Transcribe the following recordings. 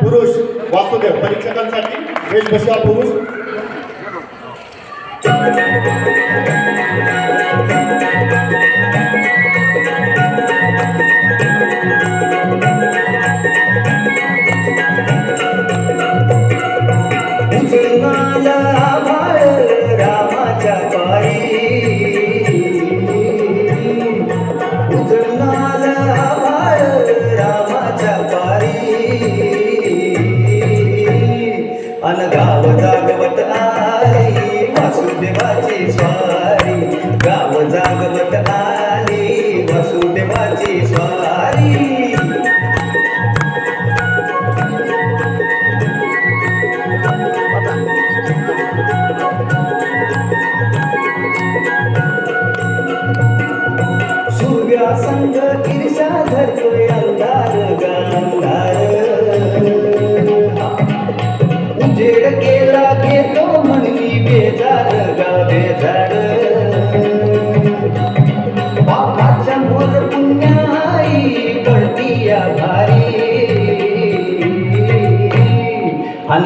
पुरुष वासुदेव परीक्षकांसाठी वेशभूषा पुरुष. उजळणाला आभाळ रामाच्या पायी. वासुदेवाची स्वारी गाव जागवत आली वासुदेवाची स्वारी. सूर्या संग ईर्षा धरतोय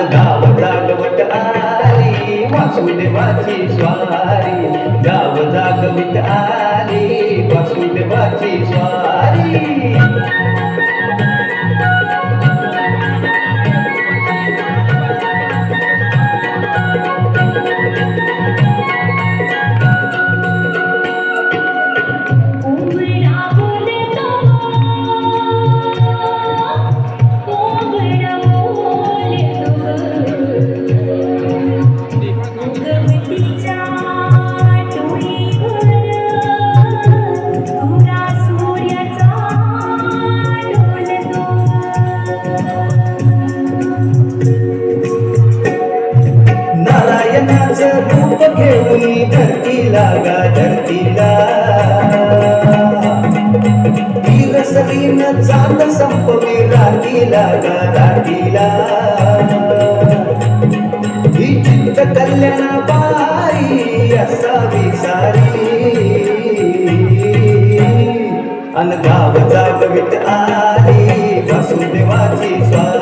गाव जागवत आली वासुदेवाची स्वारी. गाव जागवित आली वासुदेवाची स्वारी. नारायणाचं रूप घेऊन धरतीला गा धरतीला वीर सगळीन चांद संपवी रातीला गा रातीला ही चित्त कल्याण बाई असावी सारी. अन गाव जागवित आली वासुदेवाची स्वारी.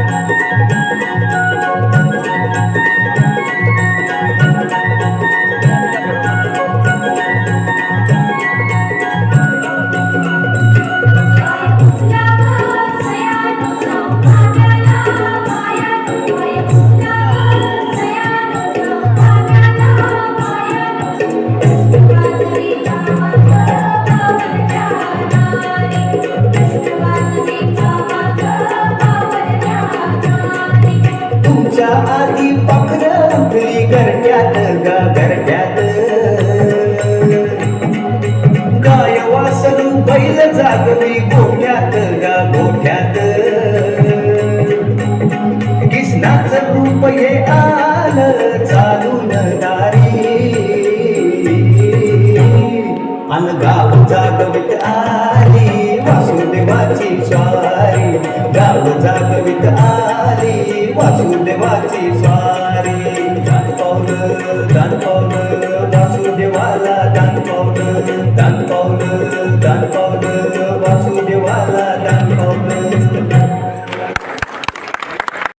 तुमच्या आधी पखर उठली गरट्यात गा गरट्यात गाय वासरू बैल जागवी गोठ्यात गा गोठ्यात. कृष्णाचं रूप हे आलं चालू गाव जागवित आली वासुदेवाची स्वारी गाव जागवित आली वासुदेवाची स्वारी दान पावल दान पावल वासुदेवाला दान पावल दान पावल